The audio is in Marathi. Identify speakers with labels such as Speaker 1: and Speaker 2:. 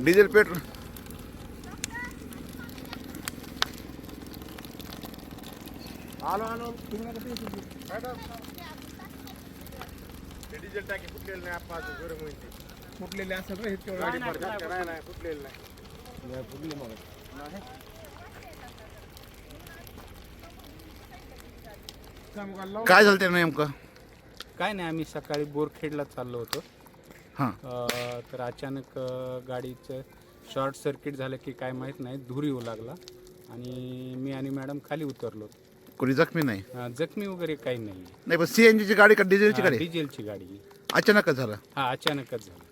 Speaker 1: Diesel petrol.
Speaker 2: आलो आलो.
Speaker 3: डिझेल टाकी फुटलेलं नाही आपण गरम होईल ती.
Speaker 2: फुटलेले असं रे
Speaker 3: गाडी. नाही फुटलेलं नाही.
Speaker 2: फुटले मग.
Speaker 1: काय झालं ते नेमकं?
Speaker 4: काय नाही आम्ही सकाळी बोरखेडला चाललो होतो.
Speaker 1: हां.
Speaker 4: अ, तर अचानक अ, गाडीचं शॉर्ट सर्किट झालं की काय माहीत नाही धूर येऊ लागला. आणि मी आणि मॅडम खाली उतरलो.
Speaker 1: कोणी जखमी नाही?
Speaker 4: अ, जखमी वगैरे काही नाही.
Speaker 1: नाही पण सीएनजीची गाडी का डिझेलची
Speaker 4: हा,
Speaker 1: गाडी?
Speaker 4: डिझेलची गाडी.
Speaker 1: अचानकच झालं.
Speaker 4: हा अचानकच झालं.